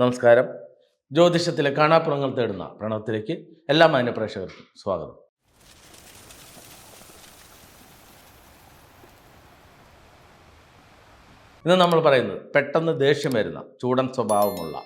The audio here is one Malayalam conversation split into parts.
നമസ്കാരം. ജ്യോതിഷത്തിലെ കാണാപ്പുറങ്ങൾ തേടുന്ന പ്രണവത്തിലേക്ക് എല്ലാ മാന്യ പ്രേക്ഷകർക്കും സ്വാഗതം. ഇന്ന് നമ്മൾ പറയുന്നത് പെട്ടെന്ന് ദേഷ്യം വരുന്ന ചൂടൻ സ്വഭാവമുള്ള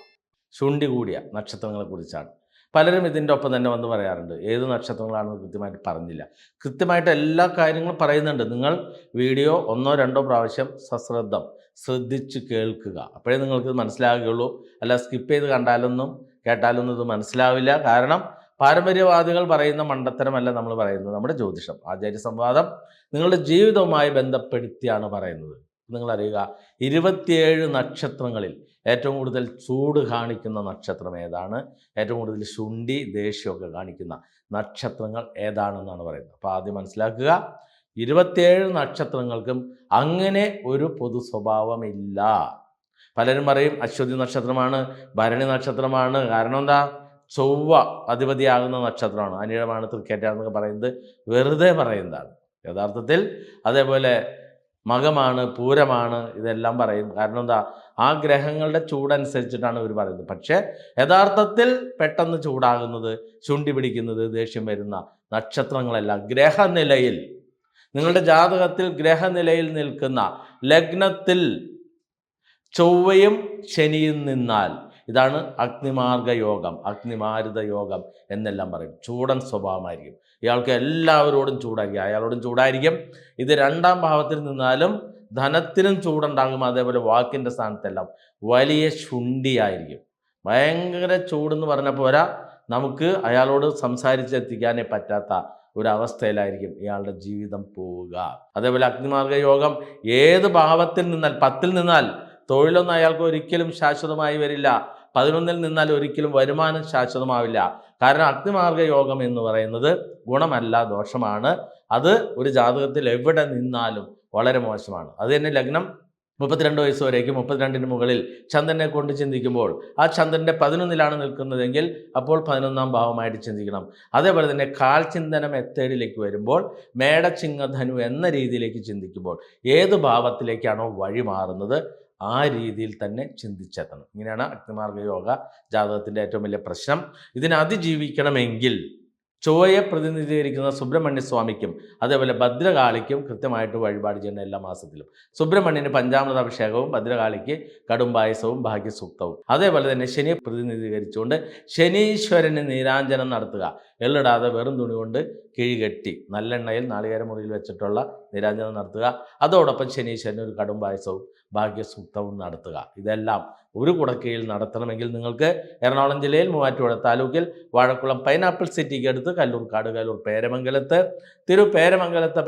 ശുണ്ടി കൂടിയ നക്ഷത്രങ്ങളെക്കുറിച്ചാണ്. പലരും ഇതിന്റെ ഒപ്പം തന്നെ വന്ന് പറയാറുണ്ട്. ഏത് നക്ഷത്രങ്ങളാണെന്ന് കൃത്യമായിട്ട് പറഞ്ഞില്ല. കൃത്യമായിട്ട് എല്ലാ കാര്യങ്ങളും പറയുന്നുണ്ട്. നിങ്ങൾ വീഡിയോ ഒന്നോ രണ്ടോ പ്രാവശ്യം സശ്രദ്ധം ശ്രദ്ധിച്ച് കേൾക്കുക. അപ്പോഴേ നിങ്ങൾക്ക് മനസ്സിലാകുകയുള്ളൂ. അല്ല സ്കിപ്പ് ചെയ്ത് കണ്ടാലൊന്നും കേട്ടാലൊന്നും ഇത് മനസ്സിലാവില്ല. കാരണം പാരമ്പര്യവാദികൾ പറയുന്ന മണ്ടത്തരമല്ല നമ്മൾ പറയുന്നത്. നമ്മുടെ ജ്യോതിഷം ആചാര്യ സംവാദം നിങ്ങളുടെ ജീവിതവുമായി ബന്ധപ്പെടുത്തിയാണ് പറയുന്നത്. നിങ്ങൾ അറിയുക ഇരുപത്തിയേഴ് നക്ഷത്രങ്ങളിൽ ഏറ്റവും കൂടുതൽ ചൂട് കാണിക്കുന്ന നക്ഷത്രം ഏതാണ്? ഏറ്റവും കൂടുതൽ ശുണ്ടി ദേഷ്യമൊക്കെ കാണിക്കുന്ന നക്ഷത്രങ്ങൾ ഏതാണെന്നാണ് പറയുന്നത്. അപ്പോൾ ആദ്യം മനസ്സിലാക്കുക ഇരുപത്തിയേഴ് നക്ഷത്രങ്ങൾക്കും അങ്ങനെ ഒരു പൊതു സ്വഭാവമില്ല. പലരും പറയും അശ്വതി നക്ഷത്രമാണ് ഭരണി നക്ഷത്രമാണ്. കാരണം എന്താ? ചൊവ്വ അധിപതിയാകുന്ന നക്ഷത്രമാണ്. അനിഴമാണ് തൃക്കേറ്റാണെന്നൊക്കെ പറയുന്നത് വെറുതെ പറയുന്നതാണ്. യഥാർത്ഥത്തിൽ അതേപോലെ മകമാണ് പൂരമാണ് ഇതെല്ലാം പറയും കാരണം എന്താ? ആ ഗ്രഹങ്ങളുടെ ചൂടനുസരിച്ചിട്ടാണ് ഇവർ പറയുന്നത്. പക്ഷേ യഥാർത്ഥത്തിൽ പെട്ടെന്ന് ചൂടാകുന്നത് ചുണ്ടി പിടിക്കുന്നത് ദേഷ്യം വരുന്ന നക്ഷത്രങ്ങളെല്ലാം. ഗ്രഹനിലയിൽ നിങ്ങളുടെ ജാതകത്തിൽ ഗ്രഹനിലയിൽ നിൽക്കുന്ന ലഗ്നത്തിൽ ചൊവ്വയും ശനിയും നിന്നാൽ ഇതാണ് അഗ്നിമാർഗ യോഗം അഗ്നിമാരുത യോഗം എന്നെല്ലാം പറയും. ചൂടൻ സ്വഭാവമായിരിക്കും. ഇയാൾക്ക് എല്ലാവരോടും ചൂടായിരിക്കും അയാളോടും ചൂടായിരിക്കും. ഇത് രണ്ടാം ഭാവത്തിൽ നിന്നാലും ധനത്തിനും ചൂടുണ്ടാകും. അതേപോലെ വാക്കിന്റെ സ്ഥാനത്തെല്ലാം വലിയ ശുണ്ടിയായിരിക്കും. ഭയങ്കര ചൂടെന്ന് പറഞ്ഞ പോരാ നമുക്ക് അയാളോട് സംസാരിച്ചെത്തിക്കാനേ പറ്റാത്ത ഒരവസ്ഥയിലായിരിക്കും ഇയാളുടെ ജീവിതം പോവുക. അതേപോലെ അഗ്നിമാർഗ യോഗം ഏത് ഭാവത്തിൽ നിന്നാൽ പത്തിൽ നിന്നാൽ തൊഴിലൊന്നും അയാൾക്ക് ഒരിക്കലും ശാശ്വതമായി വരില്ല. പതിനൊന്നിൽ നിന്നാൽ ഒരിക്കലും വരുമാനം ശാശ്വതമാവില്ല. കാരണം അഗ്നിമാർഗ യോഗം എന്ന് പറയുന്നത് ഗുണമല്ല ദോഷമാണ്. അത് ഒരു ജാതകത്തിൽ എവിടെ നിന്നാലും വളരെ മോശമാണ്. അത് തന്നെ ലഗ്നം മുപ്പത്തിരണ്ട് വയസ്സ് വരേക്കും മുപ്പത്തിരണ്ടിന് മുകളിൽ ചന്ദ്രനെ കൊണ്ട് ചിന്തിക്കുമ്പോൾ ആ ചന്ദ്രന്റെ പതിനൊന്നിലാണ് നിൽക്കുന്നതെങ്കിൽ അപ്പോൾ പതിനൊന്നാം ഭാവമായിട്ട് ചിന്തിക്കണം. അതേപോലെ തന്നെ കാൽ ചിന്തനം എത്തേടിലേക്ക് വരുമ്പോൾ മേടച്ചിങ്ങധനു എന്ന രീതിയിലേക്ക് ചിന്തിക്കുമ്പോൾ ഏത് ഭാവത്തിലേക്കാണോ വഴി മാറുന്നത്? ആ രീതിയിൽ തന്നെ ചിന്തിച്ചെത്തണം ഇങ്ങനെയാണ് അഗ്നിമാർഗ യോഗ ജാതകത്തിന്റെ ഏറ്റവും വലിയ പ്രശ്നം. ഇതിനെ അതിജീവിക്കണമെങ്കിൽ ചൊവ്വയെ പ്രതിനിധീകരിക്കുന്ന സുബ്രഹ്മണ്യ സ്വാമിക്കും അതേപോലെ ഭദ്രകാളിക്കും കൃത്യമായിട്ട് വഴിപാട് ചെയ്യുന്ന എല്ലാ മാസത്തിലും. സുബ്രഹ്മണ്യന് പഞ്ചാമൃത അഭിഷേകവും ഭദ്രകാളിക്ക് കടുംപായസവും ഭാഗ്യസൂക്തവും. അതേപോലെ തന്നെ ശനിയെ പ്രതിനിധീകരിച്ചുകൊണ്ട് ശനീശ്വരന് നീരാഞ്ജനം നടത്തുക. എള്ളിടാതെ വെറും തുണി കൊണ്ട് കിഴികെട്ടി നല്ലെണ്ണയിൽ നാളികേര മുറിയിൽ വെച്ചിട്ടുള്ള നീരാഞ്ജനം നടത്തുക. അതോടൊപ്പം ശനീശ്വരന് ഒരു കടുംപായസവും ഭാഗ്യസൂക്തവും നടത്തുക. ഇതെല്ലാം ഒരു കുടക്കീഴിൽ നടത്തണമെങ്കിൽ നിങ്ങൾക്ക് എറണാകുളം ജില്ലയിൽ മൂവാറ്റുപുഴ താലൂക്കിൽ വാഴക്കുളം പൈനാപ്പിൾ സിറ്റിക്ക് അടുത്ത് കല്ലൂർക്കാട് കല്ലൂർ പേരമംഗലത്ത്. തിരു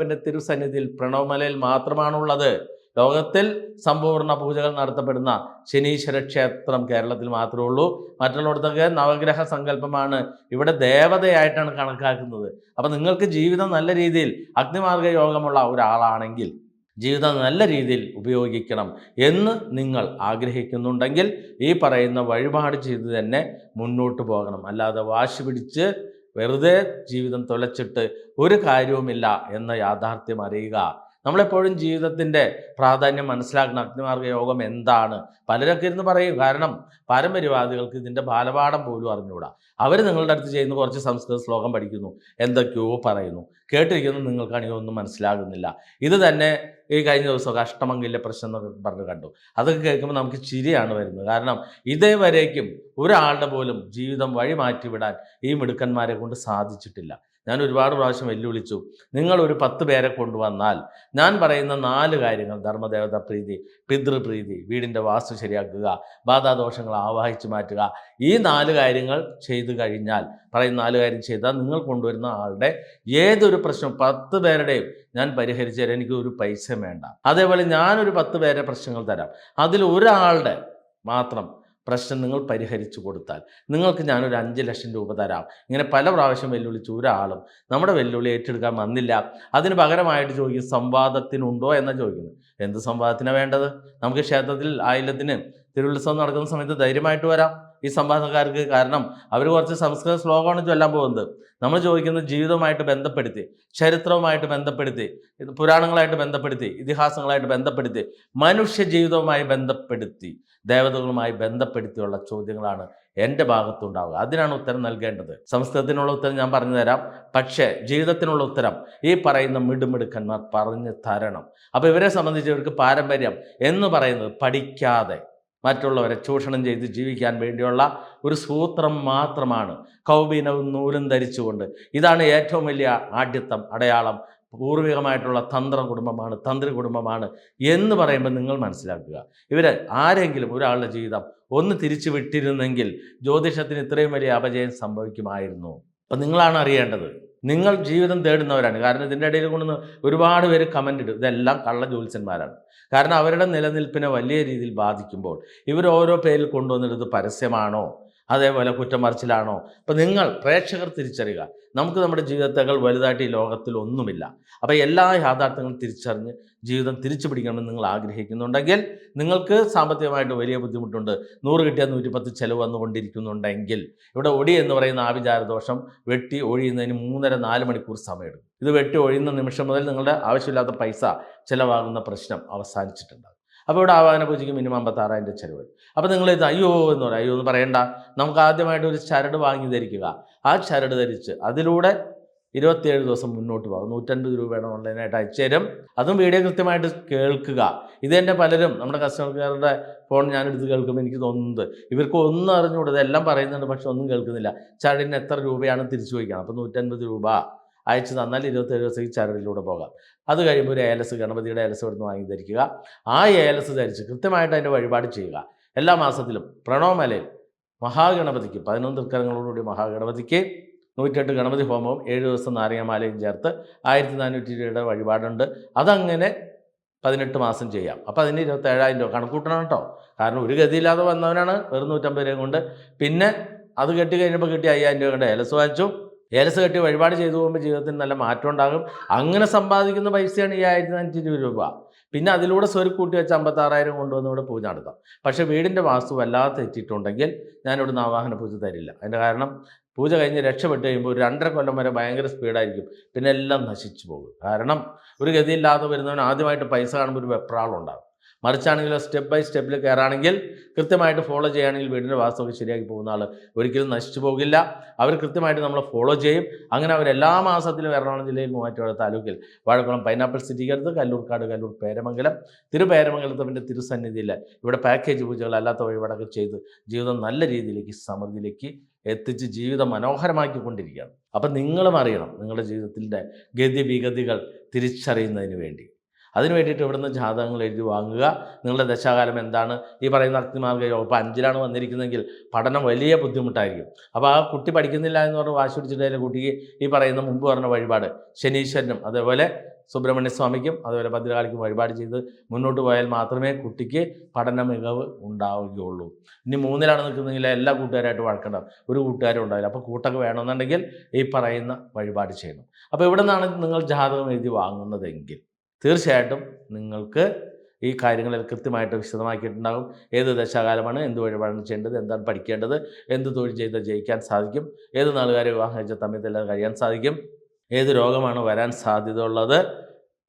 പിന്നെ തിരുസന്നിധിയിൽ പ്രണവമലയിൽ മാത്രമാണുള്ളത്. ലോകത്തിൽ സമ്പൂർണ പൂജകൾ നടത്തപ്പെടുന്ന ശനീശ്വര ക്ഷേത്രം കേരളത്തിൽ മാത്രമേ ഉള്ളൂ. മറ്റുള്ളിടത്തൊക്കെ നവഗ്രഹ സങ്കല്പമാണ്. ഇവിടെ ദേവതയായിട്ടാണ് കണക്കാക്കുന്നത്. അപ്പം നിങ്ങൾക്ക് ജീവിതം നല്ല രീതിയിൽ അഗ്നിമാർഗ യോഗമുള്ള ഒരാളാണെങ്കിൽ ജീവിതം നല്ല രീതിയിൽ ഉപയോഗിക്കണം എന്ന് നിങ്ങൾ ആഗ്രഹിക്കുന്നുണ്ടെങ്കിൽ ഈ പറയുന്ന വഴിപാട് ചെയ്ത് തന്നെ മുന്നോട്ട് പോകണം. അല്ലാതെ വാശി പിടിച്ച് വെറുതെ ജീവിതം തുലച്ചിട്ട് ഒരു കാര്യവുമില്ല എന്ന യാഥാർത്ഥ്യം അറിയുക. നമ്മളെപ്പോഴും ജീവിതത്തിന്റെ പ്രാധാന്യം മനസ്സിലാക്കുന്ന അഗ്നിമാർഗ യോഗം എന്താണ്? പലരൊക്കെ ഇരുന്ന് പറയും. കാരണം പാരമ്പര്യവാദികൾക്ക് ഇതിന്റെ ബാലപാഠം പോലും അറിഞ്ഞുകൂടാ. അവർ നിങ്ങളുടെ അടുത്ത് ചെയ്യുന്ന കുറച്ച് സംസ്കൃത ശ്ലോകം പഠിക്കുന്നു. എന്തൊക്കെയോ പറയുന്നു. കേട്ടിരിക്കുന്നു നിങ്ങൾക്കാണെങ്കിൽ ഒന്നും മനസ്സിലാകുന്നില്ല. ഇത് തന്നെ ഈ കഴിഞ്ഞ ദിവസം അഷ്ടമംഗല്യ പ്രശ്നം എന്നൊക്കെ പറഞ്ഞ് കണ്ടു. അതൊക്കെ കേൾക്കുമ്പോൾ നമുക്ക് ചിരിയാണ് വരുന്നത്. കാരണം ഇതേവരേക്കും ഒരാളുടെ പോലും ജീവിതം വഴി മാറ്റിവിടാൻ ഈ മിടുക്കന്മാരെ കൊണ്ട് സാധിച്ചിട്ടില്ല. ഞാൻ ഒരുപാട് പ്രാവശ്യം വെല്ലുവിളിച്ചു. നിങ്ങൾ ഒരു പത്ത് പേരെ കൊണ്ടുവന്നാൽ ഞാൻ പറയുന്ന നാല് കാര്യങ്ങൾ ധർമ്മദേവത പ്രീതി പിതൃപ്രീതി വീടിന്റെ വാസ്തു ശരിയാക്കുക ബാധാദോഷങ്ങൾ ആവാഹിച്ചു മാറ്റുക ഈ നാല് കാര്യങ്ങൾ ചെയ്തു കഴിഞ്ഞാൽ പറയുന്ന നാല് കാര്യം ചെയ്താൽ നിങ്ങൾ കൊണ്ടുവരുന്ന ആളുടെ ഏതൊരു പ്രശ്നം പത്ത് പേരുടെയും ഞാൻ പരിഹരിച്ചു തരാം. എനിക്ക് ഒരു പൈസ വേണ്ട. അതേപോലെ ഞാനൊരു പത്ത് പേരെ പ്രശ്നങ്ങൾ തരാം. അതിൽ ഒരാളുടെ മാത്രം പ്രശ്നം നിങ്ങൾ പരിഹരിച്ചു കൊടുത്താൽ. നിങ്ങൾക്ക് ഞാനൊരു അഞ്ച് ലക്ഷം രൂപ തരാം. ഇങ്ങനെ പല പ്രാവശ്യം വെല്ലുവിളിച്ച് ഒരാളും നമ്മുടെ വെല്ലുവിളി ഏറ്റെടുക്കാൻ വന്നില്ല. അതിന് പകരമായിട്ട് ചോദിക്കും സംവാദത്തിനുണ്ടോ? എന്നാണ് ചോദിക്കുന്നു. എന്ത് സംവാദത്തിനാണ് വേണ്ടത്? നമുക്ക് ക്ഷേത്രത്തിൽ ആയില്യത്തിന് തിരുവുത്സവം നടക്കുന്ന സമയത്ത് ധൈര്യമായിട്ട് വരാം. ഈ സംവാദക്കാർക്ക് കാരണം അവർ കുറച്ച് സംസ്കൃത ശ്ലോകമാണ് ചൊല്ലാൻ പോകുന്നത്. നമ്മൾ ചോദിക്കുന്നത് ജീവിതവുമായിട്ട് ബന്ധപ്പെടുത്തി ചരിത്രവുമായിട്ട് ബന്ധപ്പെടുത്തി പുരാണങ്ങളായിട്ട് ബന്ധപ്പെടുത്തി ഇതിഹാസങ്ങളായിട്ട് ബന്ധപ്പെടുത്തി മനുഷ്യ ജീവിതവുമായി ബന്ധപ്പെടുത്തി ദേവതകളുമായി ബന്ധപ്പെടുത്തിയുള്ള ചോദ്യങ്ങളാണ് എന്റെ ഭാഗത്തുണ്ടാവുക. അതിനാണ് ഉത്തരം നൽകേണ്ടത്. സംസ്കൃതത്തിനുള്ള ഉത്തരം ഞാൻ പറഞ്ഞു തരാം. പക്ഷേ ജീവിതത്തിനുള്ള ഉത്തരം ഈ പറയുന്ന മിടുമിടുക്കന്മാർ പറഞ്ഞു തരണം. അപ്പോൾ ഇവരെ സംബന്ധിച്ച് ഇവർക്ക് പാരമ്പര്യം എന്ന് പറയുന്നത് പഠിക്കാതെ മറ്റുള്ളവരെ ചൂഷണം ചെയ്ത് ജീവിക്കാൻ വേണ്ടിയുള്ള ഒരു സൂത്രം മാത്രമാണ് കൗബീനവും നൂലും ധരിച്ചുകൊണ്ട്. ഇതാണ് ഏറ്റവും വലിയ ആഢ്യത്വം അടയാളം. പൂർവികമായിട്ടുള്ള തന്ത്ര കുടുംബമാണ് തന്ത്രി കുടുംബമാണ് എന്ന് പറയുമ്പോൾ നിങ്ങൾ മനസ്സിലാക്കുക. ഇവർ ആരെങ്കിലും ഒരാളുടെ ജീവിതം ഒന്ന് തിരിച്ചു വിട്ടിരുന്നെങ്കിൽ ജ്യോതിഷത്തിന് ഇത്രയും വലിയ അപജയം സംഭവിക്കുമായിരുന്നു. അപ്പം നിങ്ങളാണ് അറിയേണ്ടത്. നിങ്ങൾ ജീവിതം തേടുന്നവരാണ്. കാരണം ഇതിന്റെ ഇടയിൽ കൊണ്ടുവന്ന് ഒരുപാട് പേര് കമന്റ് ഇടും. ഇതെല്ലാം കള്ള ജോത്സ്യന്മാരാണ് കാരണം അവരുടെ നിലനിൽപ്പിനെ വലിയ രീതിയിൽ ബാധിക്കുമ്പോൾ ഇവർ ഓരോ പേരിൽ കൊണ്ടുവന്നിട്ട് പരസ്യമാണോ? അതേപോലെ കുറ്റമറിച്ചിലാണോ? അപ്പം നിങ്ങൾ പ്രേക്ഷകർ തിരിച്ചറിയുക. നമുക്ക് നമ്മുടെ ജീവിതത്തേക്കാൾ വലുതായിട്ട് ഈ ലോകത്തിൽ ഒന്നുമില്ല. അപ്പോൾ എല്ലാ യാഥാർത്ഥ്യങ്ങളും തിരിച്ചറിഞ്ഞ് ജീവിതം തിരിച്ചു പിടിക്കണമെന്ന് നിങ്ങൾ ആഗ്രഹിക്കുന്നുണ്ടെങ്കിൽ നിങ്ങൾക്ക് സാമ്പത്തികമായിട്ട് വലിയ ബുദ്ധിമുട്ടുണ്ട്. നൂറ് കിട്ടിയാൽ നൂറ്റിപ്പത്ത് ചിലവ് വന്നുകൊണ്ടിരിക്കുന്നുണ്ടെങ്കിൽ ഇവിടെ ഒടി എന്ന് പറയുന്ന ആവിചാരദോഷം വെട്ടി ഒഴിയുന്നതിന് മൂന്നര നാല് മണിക്കൂർ സമയമെടുക്കും. ഇത് വെട്ടി ഒഴിയുന്ന നിമിഷം മുതൽ നിങ്ങളുടെ ആവശ്യമില്ലാത്ത പൈസ ചിലവാകുന്ന പ്രശ്നം അവസാനിച്ചിട്ടുണ്ടാകും. അപ്പോൾ ഇവിടെ ആവാഹന പൂജയ്ക്ക് മിനിമം അമ്പത്താറായിരം രൂപ ചിലവ് അപ്പോൾ നിങ്ങൾ ഇത് അയ്യോ എന്ന് പറയും. അയ്യോ എന്ന് പറയണ്ട. നമുക്ക് ആദ്യമായിട്ട് ഒരു ചരട് വാങ്ങി ധരിക്കുക. ആ ചരട് ധരിച്ച് അതിലൂടെ ഇരുപത്തിയേഴ് ദിവസം മുന്നോട്ട് പോകും. നൂറ്റൻപത് രൂപയാണ് ഓൺലൈനായിട്ട് അയച്ചുതരും അതും വീഡിയോ കൃത്യമായിട്ട് കേൾക്കുക. ഇത് തന്നെ പലരും നമ്മുടെ കസ്റ്റമർ കെയറുടെ ഫോൺ ഞാനെടുത്ത് കേൾക്കുമ്പോൾ എനിക്ക് തോന്നുന്നത് ഇവർക്ക് ഒന്നും അറിഞ്ഞുകൂടാ. ഇതെല്ലാം പറയുന്നുണ്ട് പക്ഷെ ഒന്നും കേൾക്കുന്നില്ല. ചരടിന് എത്ര രൂപയാണ് തിരിച്ചു ചോദിക്കണം. അപ്പോൾ നൂറ്റൻപത് രൂപ അയച്ചു തന്നാൽ ഇരുപത്തേഴ് ദിവസത്തേക്ക് ചരടിലൂടെ പോകാം. അത് കഴിയുമ്പോൾ ഒരു ഏലസ് ഗണപതിയുടെ ഏലസ് ഇവിടുന്ന് വാങ്ങി ധരിക്കുക. ആ ഏലസ് ധരിച്ച് കൃത്യമായിട്ട് അതിന്റെ വഴിപാട് ചെയ്യുക. എല്ലാ മാസത്തിലും പ്രണവമലയിൽ മഹാഗണപതിക്ക് പതിനൊന്ന് തൃക്കരങ്ങളോടുകൂടി മഹാഗണപതിക്ക് നൂറ്റെട്ട് ഗണപതി ഹോമവും ഏഴ് ദിവസം നാരങ്ങമാലയും ചേർത്ത് ആയിരത്തി നാനൂറ്റി രൂപയുടെ വഴിപാടുണ്ട്. അതങ്ങനെ പതിനെട്ട് മാസം ചെയ്യാം. അപ്പോൾ അതിന് ഇരുപത്തേഴായിരം രൂപ കണക്കൂട്ടണം കേട്ടോ കാരണം ഒരു ഗതിയില്ലാതെ വന്നവനാണ് വെറും നൂറ്റമ്പത് രൂപ കൊണ്ട്. പിന്നെ അത് കെട്ടി കഴിഞ്ഞപ്പോൾ കിട്ടി അയ്യായിരം രൂപ കൊണ്ട് ഏലസ് വാങ്ങിച്ചു. ഏലസ് കെട്ടി വഴിപാട് ചെയ്തു പോകുമ്പോൾ ജീവിതത്തിന് നല്ല മാറ്റം ഉണ്ടാകും. അങ്ങനെ സമ്പാദിക്കുന്ന പൈസയാണ് ഈ ആയിരത്തി നാനൂറ്റി രൂപ. പിന്നെ അതിലൂടെ സ്വരു കൂട്ടി വെച്ച് അമ്പത്താറായിരം കൊണ്ടുവന്ന് ഇവിടെ പൂജ നടത്താം. പക്ഷേ വീടിന്റെ വാസ്തു വല്ലാതെ തെറ്റിയിട്ടുണ്ടെങ്കിൽ ഞാൻ ഞാനിവിടുന്ന് ആവാഹന പൂജ തരില്ല. അതിന്റെ കാരണം പൂജ കഴിഞ്ഞ് രക്ഷപ്പെട്ട് കഴിയുമ്പോൾ ഒരു രണ്ടര കൊല്ലം വരെ ഭയങ്കര സ്പീഡായിരിക്കും പിന്നെ എല്ലാം നശിച്ചു പോകും. കാരണം ഒരു ഗതിയില്ലാതെ വരുന്നവൻ ആദ്യമായിട്ട് പൈസ കാണുമ്പോൾ ഒരു വെപ്രാളുണ്ടാകും മറിച്ചാണെങ്കിൽ സ്റ്റെപ്പ് ബൈ സ്റ്റെപ്പിൽ കയറാണെങ്കിൽ കൃത്യമായിട്ട് ഫോളോ ചെയ്യുകയാണെങ്കിൽ വീടിന്റെ വാസ്തുവൊക്കെ ശരിയാക്കി പോകുന്ന ആൾ ഒരിക്കലും നശിച്ചു പോകില്ല. അവർ കൃത്യമായിട്ട് നമ്മളെ ഫോളോ ചെയ്യും. അങ്ങനെ അവർ എല്ലാ മാസത്തിലും എറണാകുളം ജില്ലയിൽ മൂവാറ്റുപുഴ താലൂക്കിൽ വാഴക്കുളം പൈനാപ്പിൾ സിറ്റിക്കടുത്ത് കല്ലൂർക്കാട് കല്ലൂർ പേരമംഗലം തിരുപേരമംഗലത്തവന്റെ തിരുസന്നിധിയിൽ ഇവിടെ പാക്കേജ് പൂജകൾ അല്ലാത്ത വഴിപാടൊക്കെ ചെയ്ത് ജീവിതം നല്ല രീതിയിലേക്ക് സമൃദ്ധിയിലേക്ക് എത്തിച്ച് ജീവിതം മനോഹരമാക്കി കൊണ്ടിരിക്കുകയാണ് അപ്പം നിങ്ങളും അറിയണം നിങ്ങളുടെ ജീവിതത്തിന്റെ ഗതിവിഗതികൾ തിരിച്ചറിയുന്നതിന് വേണ്ടി. അതിന് വേണ്ടിയിട്ട് ഇവിടുന്ന് ജാതകങ്ങൾ എഴുതി വാങ്ങുക. നിങ്ങളുടെ ദശാകാലം എന്താണ്? ഈ പറയുന്ന അഗ്നിമാർഗ യോഗം. ഇപ്പോൾ അഞ്ചിലാണ് വന്നിരിക്കുന്നതെങ്കിൽ പഠനം വലിയ ബുദ്ധിമുട്ടായിരിക്കും. അപ്പോൾ ആ കുട്ടി പഠിക്കുന്നില്ല എന്ന് പറഞ്ഞ് വാശി പിടിച്ചിട്ട് കുട്ടിക്ക് ഈ പറയുന്ന മുമ്പ് പറഞ്ഞ വഴിപാട് ശനീശ്വരനും അതേപോലെ സുബ്രഹ്മണ്യ സ്വാമിക്കും അതുപോലെ ഭദ്രകാളിക്കും വഴിപാട് ചെയ്ത് മുന്നോട്ട് പോയാൽ മാത്രമേ കുട്ടിക്ക് പഠന മികവ് ഉണ്ടാവുകയുള്ളൂ. ഇനി മൂന്നിലാണ് നിൽക്കുന്നതെങ്കിൽ എല്ലാ കൂട്ടുകാരായിട്ട് വഴക്കണ്ടാവും. ഒരു കൂട്ടുകാരും ഉണ്ടാവില്ല. അപ്പോൾ കൂട്ടൊക്കെ വേണമെന്നുണ്ടെങ്കിൽ ഈ പറയുന്ന വഴിപാട് ചെയ്യണം. അപ്പോൾ ഇവിടെ നിന്നാണ് നിങ്ങൾ ജാതകം എഴുതി വാങ്ങുന്നതെങ്കിൽ? തീർച്ചയായിട്ടും നിങ്ങൾക്ക് ഈ കാര്യങ്ങളിൽ കൃത്യമായിട്ട് വിശദമാക്കിയിട്ടുണ്ടാകും. ഏത് ദശാകാലമാണ് എന്ത് വഴിപാടാണ് ചെയ്യേണ്ടത് എന്താണ് പഠിക്കേണ്ടത് എന്ത് തൊഴിൽ ചെയ്താൽ ജയിക്കാൻ സാധിക്കും ഏത് നാളുകാരെ വിവാഹം കഴിച്ച സമയത്തെല്ലാം കഴിയാൻ സാധിക്കും ഏത് രോഗമാണ് വരാൻ സാധ്യത ഉള്ളത്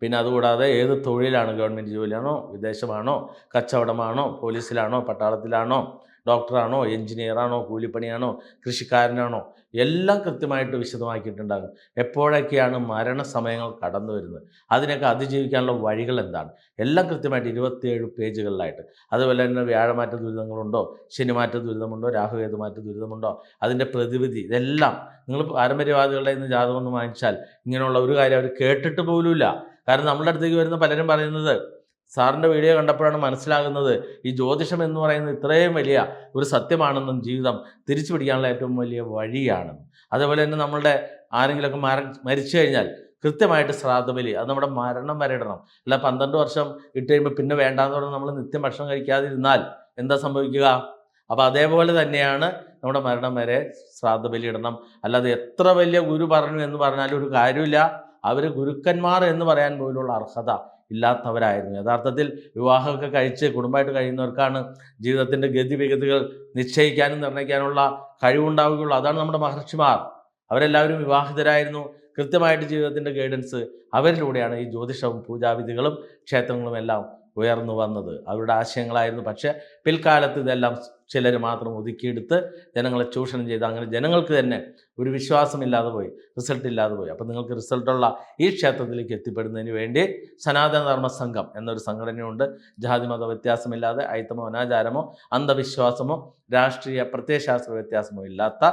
പിന്നെ അതുകൂടാതെ ഏത് തൊഴിലാണ് ഗവൺമെന്റ് ജോലിയാണോ വിദേശമാണോ കച്ചവടമാണോ പോലീസിലാണോ പട്ടാളത്തിലാണോ ഡോക്ടറാണോ എഞ്ചിനീയറാണോ കൂലിപ്പണിയാണോ കൃഷിക്കാരനാണോ എല്ലാം കൃത്യമായിട്ട് വിശദമാക്കിയിട്ടുണ്ടാകും. എപ്പോഴൊക്കെയാണ് മരണസമയങ്ങൾ കടന്നു വരുന്നത്? അതിനൊക്കെ അതിജീവിക്കാനുള്ള വഴികൾ എന്താണ്? എല്ലാം കൃത്യമായിട്ട് ഇരുപത്തിയേഴ് പേജുകളിലായിട്ട്. അതുപോലെ തന്നെ വ്യാഴമാറ്റ ദുരിതങ്ങളുണ്ടോ? ശനിമാറ്റ ദുരിതമുണ്ടോ? രാഹുകേതുമാറ്റ ദുരിതമുണ്ടോ? അതിന്റെ പ്രതിവിധി ഇതെല്ലാം നിങ്ങൾ പാരമ്പര്യവാദികളുടെ നിന്ന് ജാതകം ഒന്ന് വാങ്ങിച്ചാൽ ഇങ്ങനെയുള്ള ഒരു കാര്യം അവർ കേട്ടിട്ട് പോലുമില്ല. കാരണം നമ്മുടെ അടുത്തേക്ക് വരുന്ന പലരും പറയുന്നത് സാറിന്റെ വീഡിയോ കണ്ടപ്പോഴാണ് മനസ്സിലാകുന്നത് ഈ ജ്യോതിഷം എന്ന് പറയുന്നത് ഇത്രയും വലിയ ഒരു സത്യമാണെന്നും ജീവിതം തിരിച്ചു പിടിക്കാനുള്ള ഏറ്റവും വലിയ വഴിയാണെന്നും അതേപോലെ തന്നെ നമ്മളുടെ ആരെങ്കിലുമൊക്കെ മര മരിച്ചു കഴിഞ്ഞാൽ കൃത്യമായിട്ട് ശ്രാദ്ധബലി അത് നമ്മുടെ മരണം വരെ ഇടണം. അല്ല പന്ത്രണ്ട് വർഷം ഇട്ട് കഴിയുമ്പോൾ പിന്നെ വേണ്ടാന്ന് പറഞ്ഞാൽ നമ്മൾ നിത്യം ഭക്ഷണം കഴിക്കാതിരുന്നാൽ എന്താ സംഭവിക്കുക? അപ്പോൾ അതേപോലെ തന്നെയാണ് നമ്മുടെ മരണം വരെ ശ്രാദ്ധബലി ഇടണം. അല്ലാതെ എത്ര വലിയ ഗുരു പറഞ്ഞു എന്ന് പറഞ്ഞാലും ഒരു കാര്യമില്ല. അവർ ഗുരുക്കന്മാർ എന്ന് പറയാൻ പോലുള്ള അർഹത ഇല്ലാത്തവരായിരുന്നു. യഥാർത്ഥത്തിൽ വിവാഹമൊക്കെ കഴിച്ച് കുടുംബമായിട്ട് കഴിയുന്നവർക്കാണ് ജീവിതത്തിന്റെ ഗതിവിഗതികൾ നിശ്ചയിക്കാനും നിർണയിക്കാനുള്ള കഴിവുണ്ടാവുകയുള്ളൂ. അതാണ് നമ്മുടെ മഹർഷിമാർ. അവരെല്ലാവരും വിവാഹിതരായിരുന്നു. കൃത്യമായിട്ട് ജീവിതത്തിന്റെ ഗൈഡൻസ് അവരിലൂടെയാണ് ഈ ജ്യോതിഷവും പൂജാവിധികളും ക്ഷേത്രങ്ങളും എല്ലാം ഉയർന്നു വന്നത്. അവരുടെ ആശയങ്ങളായിരുന്നു. പക്ഷേ പിൽക്കാലത്ത് ഇതെല്ലാം ചിലർ മാത്രം ഒതുക്കിയെടുത്ത് ജനങ്ങളെ ചൂഷണം ചെയ്ത് അങ്ങനെ ജനങ്ങൾക്ക് തന്നെ ഒരു വിശ്വാസമില്ലാതെ പോയി റിസൾട്ട് ഇല്ലാതെ പോയി. അപ്പോൾ നിങ്ങൾക്ക് റിസൾട്ടുള്ള ഈ ക്ഷേത്രത്തിലേക്ക് എത്തിപ്പെടുന്നതിന് വേണ്ടി സനാതനധർമ്മ സംഘം എന്നൊരു സംഘടനയുണ്ട്. ജാതി മത വ്യത്യാസമില്ലാതെ അയിത്തമോ അനാചാരമോ അന്ധവിശ്വാസമോ രാഷ്ട്രീയ പ്രത്യയശാസ്ത്ര വ്യത്യാസമോ ഇല്ലാത്ത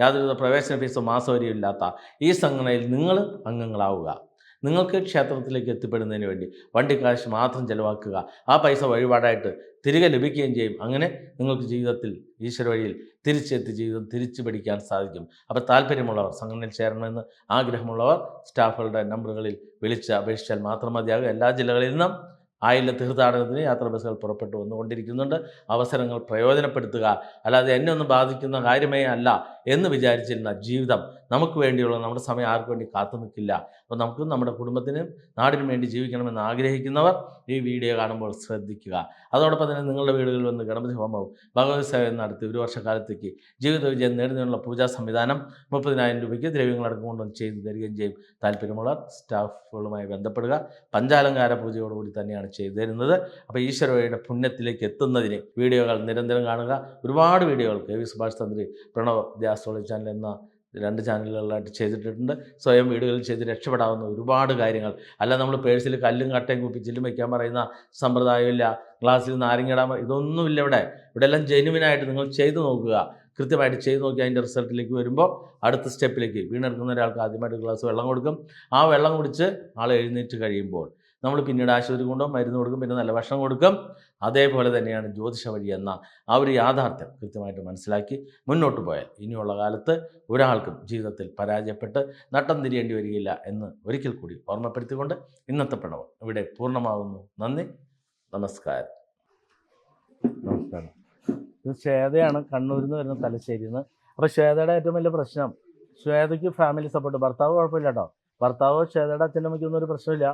യാതൊരുവിധ പ്രവേശന ഫീസോ മാസവരിയോ ഇല്ലാത്ത ഈ സംഘടനയിൽ നിങ്ങൾ അംഗങ്ങളാവുക. നിങ്ങൾക്ക് ക്ഷേത്രത്തിലേക്ക് എത്തിപ്പെടുന്നതിന് വേണ്ടി വണ്ടി കാശ് മാത്രം ചിലവാക്കുക. ആ പൈസ വഴിപാടായിട്ട് തിരികെ ലഭിക്കുകയും ചെയ്യും. അങ്ങനെ നിങ്ങൾക്ക് ജീവിതത്തിൽ ഈശ്വര വഴിയിൽ തിരിച്ചെത്തി ജീവിതം തിരിച്ചു പിടിക്കാൻ സാധിക്കും. അപ്പോൾ താല്പര്യമുള്ളവർ സംഘടനയിൽ ചേരണമെന്ന് ആഗ്രഹമുള്ളവർ സ്റ്റാഫുകളുടെ നമ്പറുകളിൽ വിളിച്ച് അപേക്ഷിച്ചാൽ മാത്രം മതിയാകും. എല്ലാ ജില്ലകളിൽ നിന്നും ആയില്ല തീർത്ഥാടനത്തിന് യാത്രാ ബസ്സുകൾ പുറപ്പെട്ടു വന്നുകൊണ്ടിരിക്കുന്നുണ്ട്. അവസരങ്ങൾ പ്രയോജനപ്പെടുത്തുക. അല്ലാതെ എന്നെ ഒന്നും ബാധിക്കുന്ന കാര്യമേ അല്ല. എന്ന് വിചാരിച്ചിരുന്ന ജീവിതം നമുക്ക് വേണ്ടിയുള്ള നമ്മുടെ സമയം ആർക്കും വേണ്ടി കാത്തു നിൽക്കില്ല. അപ്പോൾ നമുക്കും നമ്മുടെ കുടുംബത്തിനും നാടിനും വേണ്ടി ജീവിക്കണമെന്ന് ആഗ്രഹിക്കുന്നവർ ഈ വീഡിയോ കാണുമ്പോൾ ശ്രദ്ധിക്കുക. അതോടൊപ്പം തന്നെ നിങ്ങളുടെ വീടുകളിൽ വന്ന് ഗണപതി ഹോമവും ഭഗവത് സേവനം നടത്തി ഒരു വർഷക്കാലത്തേക്ക് ജീവിത വിജയം നേടുന്നതിനുള്ള പൂജാ സംവിധാനം മുപ്പതിനായിരം രൂപയ്ക്ക് ദ്രവ്യങ്ങളടക്കം കൊണ്ടും ചെയ്തു തരികയും ചെയ്യും. താല്പര്യമുള്ള സ്റ്റാഫുകളുമായി ബന്ധപ്പെടുക. പഞ്ചാലങ്കാര പൂജയോടുകൂടി തന്നെയാണ് ചെയ്തു തരുന്നത്. അപ്പോൾ ഈശ്വരവയുടെ പുണ്യത്തിലേക്ക് എത്തുന്നതിന് വീഡിയോകൾ നിരന്തരം കാണുക. ഒരുപാട് വീഡിയോകൾ കെ വി സുഭാഷ് തന്ത്രി പ്രണവ് ദി ആസ്ട്രോളജി ചാനൽ എന്ന രണ്ട് ചാനലുകളിലായിട്ട് ചെയ്തിട്ടുണ്ട്. സ്വയം വീടുകളിൽ ചെയ്ത് രക്ഷപ്പെടാവുന്ന ഒരുപാട് കാര്യങ്ങൾ. അല്ല നമ്മൾ പേഴ്സിൽ കല്ലും കട്ടയും കുപ്പിച്ചിലും വയ്ക്കാൻ പറയുന്ന സമ്പ്രദായമില്ല. ഗ്ലാസ്സിൽ നാരങ്ങയിടാൻ ഇതൊന്നുമില്ല ഇവിടെ. ഇവിടെ എല്ലാം ജെനുവിനായിട്ട് നിങ്ങൾ ചെയ്തു നോക്കുക. കൃത്യമായിട്ട് ചെയ്ത് നോക്കി അതിന്റെ റിസൾട്ടിലേക്ക് വരുമ്പോൾ അടുത്ത സ്റ്റെപ്പിലേക്ക് വീണെടുക്കുന്ന ഒരാൾക്ക് ആദ്യമായിട്ട് ഗ്ലാസ് വെള്ളം കൊടുക്കും. ആ വെള്ളം കുടിച്ച് ആൾ എഴുന്നേറ്റ് കഴിയുമ്പോൾ നമ്മൾ പിന്നീട് ആശുപത്രി കൊണ്ടുപോകും മരുന്ന് കൊടുക്കും പിന്നെ നല്ല ഭക്ഷണം കൊടുക്കും. അതേപോലെ തന്നെയാണ് ജ്യോതിഷ വഴി എന്ന ആ ഒരു യാഥാർത്ഥ്യം കൃത്യമായിട്ട് മനസ്സിലാക്കി മുന്നോട്ട് പോയാൽ ഇനിയുള്ള കാലത്ത് ഒരാൾക്കും ജീവിതത്തിൽ പരാജയപ്പെട്ട് നട്ടം തിരിയേണ്ടി വരികയില്ല എന്ന് ഒരിക്കൽ കൂടി ഓർമ്മപ്പെടുത്തിക്കൊണ്ട് ഇന്നത്തെ പ്രണവം ഇവിടെ പൂർണമാകുന്നു നന്ദി. നമസ്കാരം. നമസ്കാരം. ഇത് ശ്വേതയാണ് കണ്ണൂരിൽ നിന്ന് വരുന്ന തലശ്ശേരിയിൽ നിന്ന് അപ്പോൾ ശ്വേതയുടെ ഏറ്റവും വലിയ പ്രശ്നം ശ്വേതയ്ക്ക് ഫാമിലി സപ്പോർട്ട് ഭർത്താവ് കുഴപ്പമില്ല കേട്ടോ ഭർത്താവ് ശ്വേതയുടെ അച്ഛനമ്മയ്ക്കൊന്നും ഒരു പ്രശ്നമില്ല.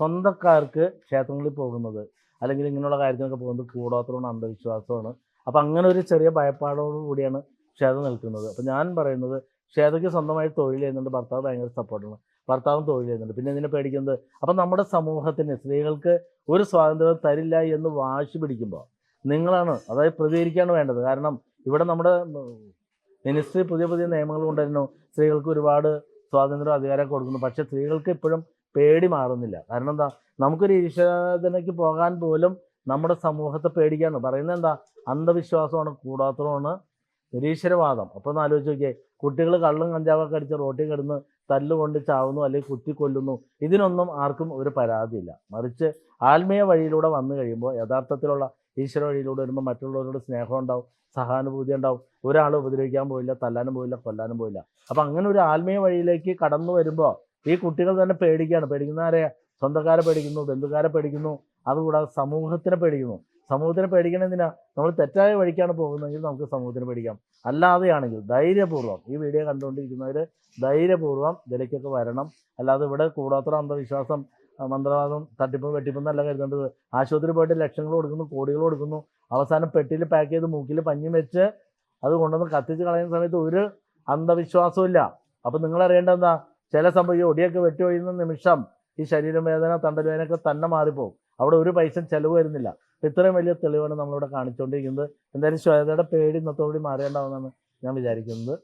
സ്വന്തക്കാർക്ക് ക്ഷേത്രങ്ങളിൽ പോകുന്നത് അല്ലെങ്കിൽ ഇങ്ങനെയുള്ള കാര്യത്തിനൊക്കെ പോകുന്നത് കൂടോത്രമാണ് അന്ധവിശ്വാസമാണ്. അപ്പം അങ്ങനെ ഒരു ചെറിയ ഭയപ്പാടോടു കൂടിയാണ് ക്ഷേത്രം നിൽക്കുന്നത്. അപ്പം ഞാൻ പറയുന്നത് ക്ഷേത്രയ്ക്ക് സ്വന്തമായി തൊഴിൽ ചെയ്യുന്നുണ്ട് ഭർത്താവ് ഭയങ്കര സപ്പോർട്ടാണ് ഭർത്താവും തൊഴിൽ ചെയ്യുന്നുണ്ട്. പിന്നെ ഇതിനെ പേടിക്കുന്നത് അപ്പം നമ്മുടെ സമൂഹത്തിന് സ്ത്രീകൾക്ക് ഒരു സ്വാതന്ത്ര്യം തരില്ല എന്ന് വാശി പിടിക്കുമ്പോൾ നിങ്ങളാണ് അതായത് പ്രതികരിക്കാണ് വേണ്ടത്. കാരണം ഇവിടെ നമ്മുടെ മിനിസ്ട്രി പുതിയ പുതിയ നിയമങ്ങൾ കൊണ്ടുവരുന്നു. സ്ത്രീകൾക്ക് ഒരുപാട് സ്വാതന്ത്ര്യം അധികാരം കൊടുക്കുന്നു. പക്ഷേ സ്ത്രീകൾക്ക് ഇപ്പോഴും പേടി മാറുന്നില്ല. കാരണം എന്താ? നമുക്കൊരു ഈശ്വരതനയ്ക്ക് പോകാൻ പോലും നമ്മുടെ സമൂഹത്തെ പേടിക്കാണ് പറയുന്നത് എന്താ? അന്ധവിശ്വാസമാണ് കൂടാത്തതാണ് നിരീശ്വരവാദം. അപ്പോൾ ഒന്ന് ആലോചിച്ച് നോക്കിയേ. കുട്ടികൾ കള്ളും കഞ്ചാവൊക്കെ അടിച്ച് റോട്ടിൽ കിടന്ന് തല്ലുകൊണ്ട് ചാവുന്നു അല്ലെങ്കിൽ കുത്തി കൊല്ലുന്നു. ഇതിനൊന്നും ആർക്കും ഒരു പരാതിയില്ല. മറിച്ച് ആത്മീയ വഴിയിലൂടെ വന്നു കഴിയുമ്പോൾ യഥാർത്ഥത്തിലുള്ള ഈശ്വര വഴിയിലൂടെ വരുമ്പോൾ മറ്റുള്ളവരോട് സ്നേഹം ഉണ്ടാവും സഹാനുഭൂതി ഉണ്ടാവും. ഒരാൾ ഉപദ്രവിക്കാൻ പോയില്ല തല്ലാനും പോയില്ല കൊല്ലാനും പോയില്ല. അപ്പം അങ്ങനെ ഒരു ആത്മീയ വഴിയിലേക്ക് കടന്നു വരുമ്പോൾ ഈ കുട്ടികൾ തന്നെ പേടിക്കുകയാണ് പേടിക്കുന്ന ആരെയാ സ്വന്തക്കാരെ പേടിക്കുന്നു ബന്ധുക്കാരെ പേടിക്കുന്നു അതുകൂടാതെ സമൂഹത്തിനെ പേടിക്കുന്നു. സമൂഹത്തിനെ പേടിക്കണമെന്തിനാ നമ്മൾ തെറ്റായ വഴിക്കാണ് പോകുന്നതെങ്കിൽ നമുക്ക് സമൂഹത്തിന് പേടിക്കാം. അല്ലാതെയാണെങ്കിൽ ധൈര്യപൂർവം ഈ വീഡിയോ കണ്ടുകൊണ്ടിരിക്കുന്നവർ ധൈര്യപൂർവം ഇതിലേക്കൊക്കെ വരണം. അല്ലാതെ ഇവിടെ കൂടാത്ര അന്ധവിശ്വാസം മന്ത്രവാദം തട്ടിപ്പും വെട്ടിപ്പും എന്നല്ല കരുതേണ്ടത്. ആശുപത്രി പോയിട്ട് ലക്ഷങ്ങൾ കൊടുക്കുന്നു കോടികൾ കൊടുക്കുന്നു. അവസാനം പെട്ടിയിൽ പാക്ക് ചെയ്ത് മൂക്കിൽ പഞ്ഞി വെച്ച് അത് കൊണ്ടുവന്ന് കത്തിച്ച് കളയുന്ന സമയത്ത് ഒരു അന്ധവിശ്വാസവും ഇല്ല അപ്പം നിങ്ങൾ അറിയേണ്ടത് എന്താ? ചില സമയം ഒടിയൊക്കെ വെട്ടി ഒഴിയുന്ന നിമിഷം ഈ ശരീരവേദന വേദന തണ്ടൽ തന്നെ മാറിപ്പോകും അവിടെ ഒരു പൈസ ചെലവ് വരുന്നില്ല. ഇത്രയും വലിയ തെളിവാണ് നമ്മളിവിടെ കാണിച്ചുകൊണ്ടിരിക്കുന്നത്. എന്തായാലും ശ്വേതയുടെ പേടി ഇന്നത്തോടുകൂടി മാറേണ്ടാവുമെന്നാണ് ഞാൻ വിചാരിക്കുന്നത്.